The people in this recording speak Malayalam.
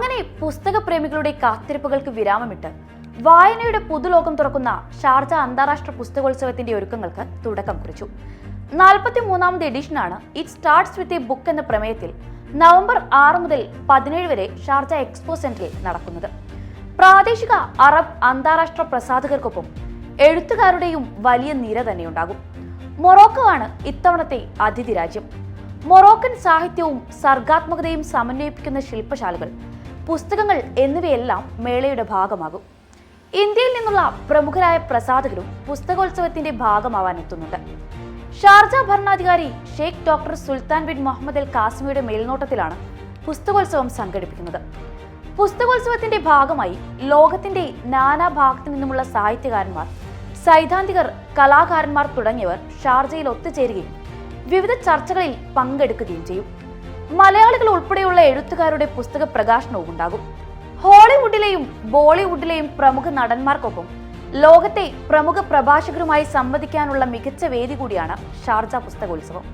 അങ്ങനെ പുസ്തക പ്രേമികളുടെ കാത്തിരിപ്പുകൾക്ക് വിരാമമിട്ട് വായനയുടെ പുതുലോകം തുറക്കുന്ന ഷാർജ അന്താരാഷ്ട്ര പുസ്തകോത്സവത്തിന്റെ ഒരുക്കങ്ങൾക്ക് തുടക്കം കുറിച്ചു. നാൽപ്പത്തി മൂന്നാമത് എഡിഷനാണ് it starts with a book എന്ന പ്രമേയത്തിൽ നവംബർ ആറ് മുതൽ പതിനേഴ് വരെ ഷാർജ എക്സ്പോ സെന്ററിൽ നടക്കുന്നത്. പ്രാദേശിക അറബ് അന്താരാഷ്ട്ര പ്രസാധകർക്കൊപ്പം എഴുത്തുകാരുടെയും വലിയ നിര തന്നെയുണ്ടാകും. മൊറോക്കോ ആണ് ഇത്തവണത്തെ അതിഥി രാജ്യം മൊറോക്കൻ സാഹിത്യവും സർഗാത്മകതയും സമന്വയിപ്പിക്കുന്ന ശില്പശാലകൾ പുസ്തകങ്ങൾ എന്നിവയെല്ലാം മേളയുടെ ഭാഗമാകും. ഇന്ത്യയിൽ നിന്നുള്ള പ്രമുഖരായ പ്രസാധകരും പുസ്തകോത്സവത്തിന്റെ ഭാഗമാവാൻ എത്തുന്നുണ്ട്. ഷാർജ ഭരണാധികാരി Sheikh doctor Sultan bin Muhammad Al കാസിമിയുടെ മേൽനോട്ടത്തിലാണ് പുസ്തകോത്സവം സംഘടിപ്പിക്കുന്നത്. പുസ്തകോത്സവത്തിന്റെ ഭാഗമായി ലോകത്തിന്റെ നാനാഭാഗത്തു നിന്നുമുള്ള സാഹിത്യകാരന്മാർ സൈദ്ധാന്തികർ കലാകാരന്മാർ തുടങ്ങിയവർ ഷാർജയിൽ ഒത്തുചേരുകയും വിവിധ ചർച്ചകളിൽ പങ്കെടുക്കുകയും ചെയ്യും. മലയാളികൾ ഉൾപ്പെടെയുള്ള എഴുത്തുകാരുടെ പുസ്തക പ്രകാശനവും ഉണ്ടാകും. ഹോളിവുഡിലെയും ബോളിവുഡിലെയും പ്രമുഖ നടന്മാർക്കൊപ്പം ലോകത്തെ പ്രമുഖ പ്രഭാഷകരുമായി സംവദിക്കാനുള്ള മികച്ച വേദി കൂടിയാണ് ഷാർജ പുസ്തകോത്സവം.